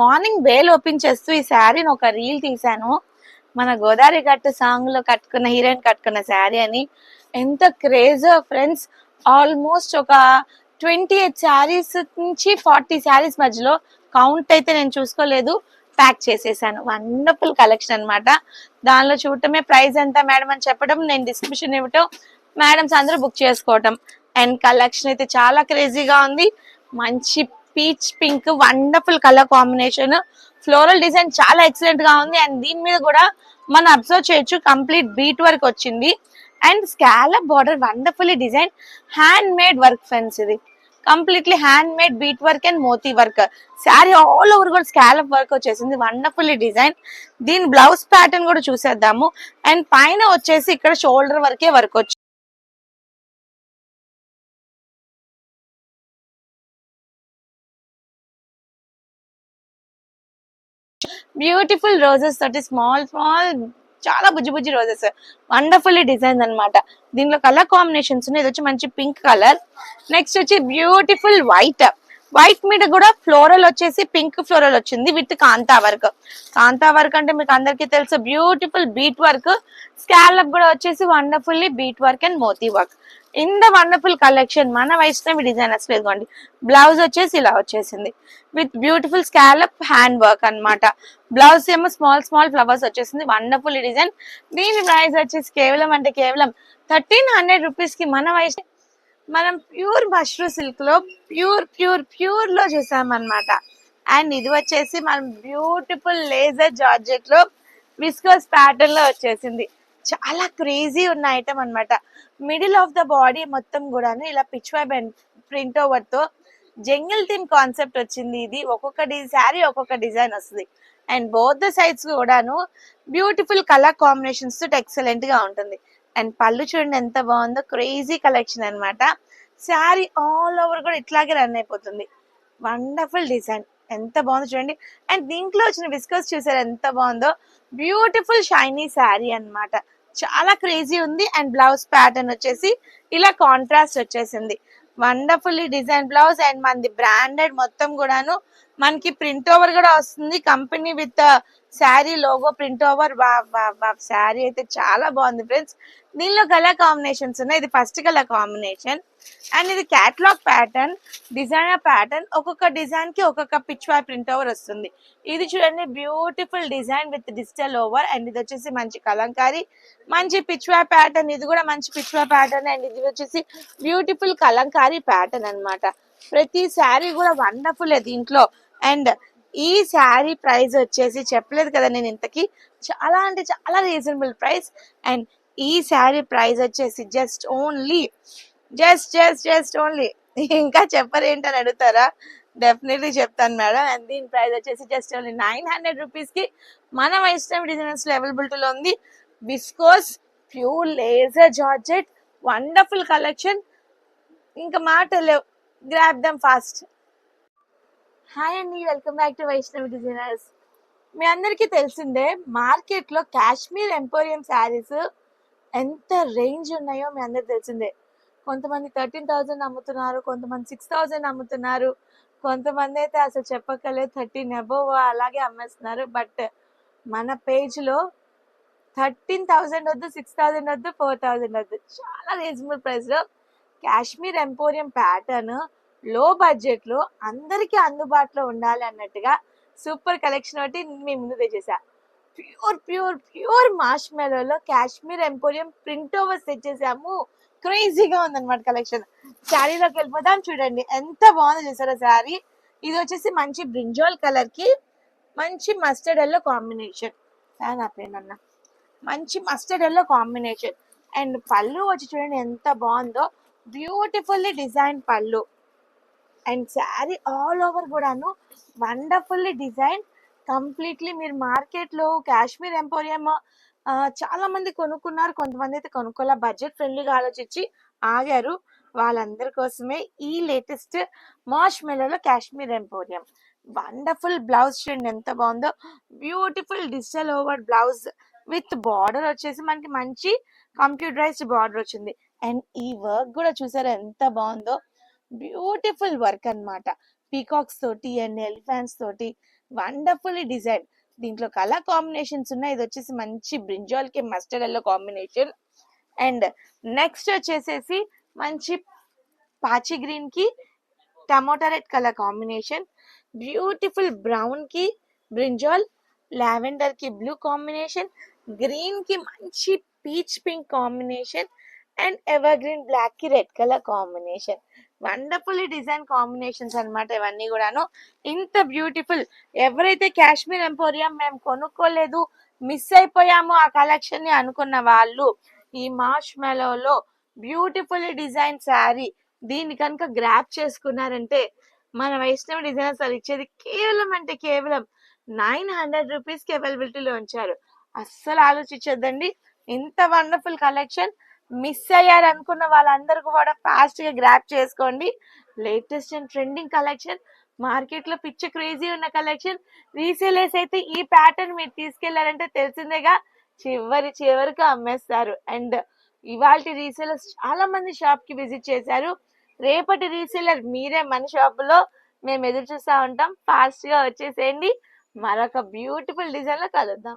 Morning bale open చేస్తూ ఈ శారీని ఒక రీల్ తీశాను. మన గోదావరి గట్టు సాంగ్లో కట్టుకున్న హీరోయిన్ కట్టుకున్న శారీ అని. ఎంత క్రేజ్ ఫ్రెండ్స్ ఆల్మోస్ట్ ఒక ట్వంటీ ఎయిట్ శారీస్ నుంచి ఫార్టీ శారీస్ మధ్యలో కౌంట్ అయితే నేను చూసుకోలేదు. ప్యాక్ చేసేసాను. వండర్ఫుల్ కలెక్షన్ అన్నమాట. దానిలో చూడటమే ప్రైస్ ఎంత మేడం అని చెప్పడం నేను డిస్క్రిప్షన్ ఇవ్వటం మేడమ్స్ అందరూ బుక్ చేసుకోవటం. అండ్ కలెక్షన్ అయితే చాలా క్రేజీగా ఉంది. మంచి peach pink wonderful colour combination. Floral design చాలా ఎక్సలెంట్గా ఉంది. అండ్ దీని మీద కూడా మనం అబ్జర్వ్ చేయొచ్చు కంప్లీట్ బీట్ వర్క్ వచ్చింది. And scallop border wonderfully design hand made work friends ఇది. Completely hand made bead work and Moti work sari all over కూడా స్కాలప్ వర్క్ వచ్చేసింది. వండర్ఫుల్లీ డిజైన్ దీని బ్లౌజ్ ప్యాటర్న్ కూడా చూసేద్దాము. అండ్ పైన వచ్చేసి ఇక్కడ షోల్డర్ వరకే వర్క్ బ్యూటిఫుల్ రోజెస్ తోటి స్మాల్ స్మాల్ చాలా బుజ్జి బుజ్జి రోజెస్. వండర్ఫుల్లీ డిజైన్ అన్నమాట. దీనిలో కలర్ కాంబినేషన్స్ ఉన్నాయి. ఇది వచ్చి మంచి పింక్ కలర్. నెక్స్ట్ వచ్చి బ్యూటిఫుల్ వైట్. వైట్ మీద కూడా ఫ్లోరల్ వచ్చేసి పింక్ ఫ్లోరల్ వచ్చింది with kantha work. Kantha work అంటే మీకు అందరికీ తెలుసు బ్యూటిఫుల్ బీట్ వర్క్ స్కాలప్ కూడా వచ్చేసి wonderfully bead work and moti work in the wonderful collection మన వైష్ణవి డిజైనర్స్ లేదుకోండి బ్లౌజ్ వచ్చేసి ఇలా వచ్చేసింది. With beautiful scallop hand work అన్నమాట. బ్లౌజ్ ఏమో స్మాల్ స్మాల్ ఫ్లవర్స్ వచ్చేసింది. వండర్ఫుల్ డిజైన్ దీని ప్రైస్ వచ్చేసి కేవలం అంటే కేవలం థర్టీన్ హండ్రెడ్ రూపీస్కి మన వైష్ణవి మనం ప్యూర్ మష్రూ సిల్క్లో ప్యూర్ ప్యూర్ ప్యూర్లో చేసామన్నమాట. అండ్ ఇది వచ్చేసి మనం బ్యూటిఫుల్ లేజర్ జార్జెట్లో విస్కోస్ ప్యాటర్న్లో వచ్చేసింది. చాలా క్రేజీ ఉన్న ఐటమ్ అన్నమాట. మిడిల్ ఆఫ్ ద బాడీ మొత్తం కూడాను ఇలా పిచ్ వై ప్రింట్ ఓవర్తో జంగిల్ థీమ్ కాన్సెప్ట్ వచ్చింది ఇది. ఒక్కొక్క శారీ ఒక్కొక్క డిజైన్ వస్తుంది. అండ్ బోత్ ద సైడ్స్ కూడాను బ్యూటిఫుల్ కలర్ కాంబినేషన్స్ తోటి ఎక్సలెంట్గా ఉంటుంది. అండ్ పళ్ళు చూడండి ఎంత బాగుందో క్రేజీ కలెక్షన్ అన్నమాట. శారీ ఆల్ ఓవర్ కూడా ఇట్లాగే రన్ అయిపోతుంది. వండర్ఫుల్ డిజైన్ ఎంత బాగుందో చూడండి. అండ్ దీంట్లో వచ్చిన విస్కస్ చూసారు ఎంత బాగుందో? బ్యూటిఫుల్ షైనీ శారీ అన్నమాట. చాలా క్రేజీ ఉంది అండ్ బ్లౌజ్ ప్యాటర్న్ వచ్చేసి ఇలా కాంట్రాస్ట్ వచ్చేసింది. వండర్ఫుల్లీ డిజైన్ బ్లౌజ్ అండ్ మనది బ్రాండెడ్ మొత్తం కూడాను. మనకి ప్రింట్ ఓవర్ కూడా వస్తుంది. Company with uh, sari logo print over sari అయితే చాలా బాగుంది ఫ్రెండ్స్ దీనిలో కలర్ కాంబినేషన్స్ ఉన్నాయి. ఇది ఫస్ట్ కలర్ కాంబినేషన్. అండ్ ఇది క్యాట్లాగ్ ప్యాటర్న్ డిజైనర్ ప్యాటర్న్ ఒక్కొక్క డిజైన్కి ఒక్కొక్క పిచ్ ప్రింట్ ఓవర్ వస్తుంది. ఇది చూడండి beautiful design with digital over and ఇది వచ్చేసి మంచి కలంకారీ మంచి పిచ్ వై ప్యాటర్న్ ఇది కూడా మంచి పిచ్ వై ప్యాటర్న్ అండ్ ఇది వచ్చేసి బ్యూటిఫుల్ కలంకారీ ప్యాటర్న్ అన్నమాట. ప్రతి శారీ కూడా వండర్ఫుల్ దీంట్లో. అండ్ ఈ శారీ ప్రైస్ వచ్చేసి చెప్పలేదు కదా నేను ఇంతకీ. చాలా అంటే చాలా రీజనబుల్ ప్రైస్ అండ్ ఈ శారీ ప్రైస్ వచ్చేసి just only just just just only ఇంకా చెప్పరేంటని అడుగుతారా? డెఫినెట్లీ చెప్తాను మేడం అండ్ దీని ప్రైస్ వచ్చేసి జస్ట్ ఓన్లీ నైన్ హండ్రెడ్ రూపీస్కి మన వైష్ణవ్ డిజైనర్స్లో అవైలబిలిటీలో ఉంది. Viscose pure laser georgette wonderful collection ఇంకా మాట లేవు. గ్రాప్ దమ్ ఫాస్ట్ హాయ్ అండి welcome back to Vaishnavi designers మీ అందరికీ తెలిసిందే మార్కెట్లో కాశ్మీర్ ఎంపోరియం శారీస్ ఎంత రేంజ్ ఉన్నాయో మీ అందరికి తెలిసిందే. కొంతమంది థర్టీన్ థౌజండ్ అమ్ముతున్నారు కొంతమంది సిక్స్ థౌజండ్ అమ్ముతున్నారు కొంతమంది అయితే అసలు చెప్పక్కర్లేదు థర్టీన్ అబోవ్ అలాగే అమ్మేస్తున్నారు. బట్ మన పేజ్లో థర్టీన్ థౌజండ్ వద్దు సిక్స్ థౌజండ్ వద్దు ఫోర్ థౌజండ్ వద్దు. చాలా రీజనబుల్ ప్రైస్లో కాశ్మీర్ ఎంపోరియం ప్యాటర్న్లో బడ్జెట్లో అందరికీ అందుబాటులో ఉండాలి అన్నట్టుగా సూపర్ కలెక్షన్ ఒకటి మీ ముందు తెచ్చేసా. Pure pure pure marshmallow Kashmir emporium print overs తెచ్చేసాము క్రేజీగా ఉందన్నమాట కలెక్షన్ శారీలోకి వెళ్ళిపోదాం చూడండి. ఎంత బాగుందో చూసారా శారీ? ఇది వచ్చేసి మంచి బ్రింజాల్ కలర్కి మంచి మస్టర్డ్ ఎల్లో కాంబినేషన్ ఫ్యాన్ ఆపేనన్న మంచి మస్టర్డ్ ఎల్లో కాంబినేషన్ అండ్ పళ్ళు వచ్చి చూడండి ఎంత బాగుందో. బ్యూటిఫుల్లీ డిజైన్ పళ్ళు. అండ్ శారీ ఆల్ ఓవర్ కూడాను వండర్ఫుల్లీ డిజైన్ కంప్లీట్లీ మీరు మార్కెట్లో కాశ్మీర్ ఎంపోరియం చాలా మంది కొనుక్కున్నారు. కొంతమంది అయితే కొనుక్కోలే. బడ్జెట్ ఫ్రెండ్లీగా ఆలోచించి ఆగారు. వాళ్ళందరి కోసమే ఈ latest marshmallow Kashmir emporium. Wonderful blouse చూడండి ఎంత బాగుందో. Beautiful digital over blouse with border వచ్చేసి మనకి మంచి కంప్యూటరైజ్డ్ బార్డర్ వచ్చింది. అండ్ ఈ వర్క్ కూడా చూసారా ఎంత బాగుందో. బ్యూటిఫుల్ వర్క్ అన్నమాట. పీకాక్స్ తోటి అండ్ ఎలిఫెంట్స్ తోటి వండర్ఫుల్ డిజైన్. దీంట్లో కలర్ కాంబినేషన్స్ ఉన్నాయి. ఇది వచ్చేసి మంచి బ్రింజాల్కి mustard yellow combination. And next వచ్చేసేసి మంచి పాచి గ్రీన్కి tomato red colour combination. Beautiful బ్రౌన్కి brinjal లావెండర్కి బ్లూ కాంబినేషన్ గ్రీన్కి మంచి peach pink combination and evergreen బ్లాక్కి red colour combination. Wonderful design combinations అన్నమాట ఇవన్నీ కూడాను. ఇంత బ్యూటిఫుల్. ఎవరైతే కాశ్మీర్ ఎంపోరియం మేము కొనుక్కోలేదు మిస్ అయిపోయాము ఆ కలెక్షన్ని అనుకున్న వాళ్ళు ఈ marshmallow beautiful design sari దీన్ని కనుక గ్రాప్ చేసుకున్నారంటే మన వైష్ణవ డిజైనర్స్ వాళ్ళు ఇచ్చేది కేవలం అంటే కేవలం నైన్ హండ్రెడ్ రూపీస్కి అవైలబిలిటీలో ఉంచారు. అస్సలు ఆలోచించొద్దండి. ఇంత వండర్ఫుల్ కలెక్షన్ మిస్ అయ్యారు అనుకున్న వాళ్ళందరూ కూడా ఫాస్ట్గా గ్రాప్ చేసుకోండి. లేటెస్ట్ అండ్ ట్రెండింగ్ కలెక్షన్ మార్కెట్లో పిచ్చ క్రేజీ ఉన్న కలెక్షన్ రీసేలర్స్ అయితే ఈ ప్యాటర్న్ మీరు తీసుకెళ్ళారంటే తెలిసిందేగా చివరి చివరికి అమ్మేస్తారు. అండ్ ఇవాళ రీసేలర్స్ చాలా మంది షాప్కి విజిట్ చేశారు. రేపటి రీసేలర్ మీరే మన షాప్లో మేము ఎదురు చూస్తూ ఉంటాం. ఫాస్ట్గా వచ్చేసేయండి. మరొక బ్యూటిఫుల్ డిజైన్లో కలుద్దాం.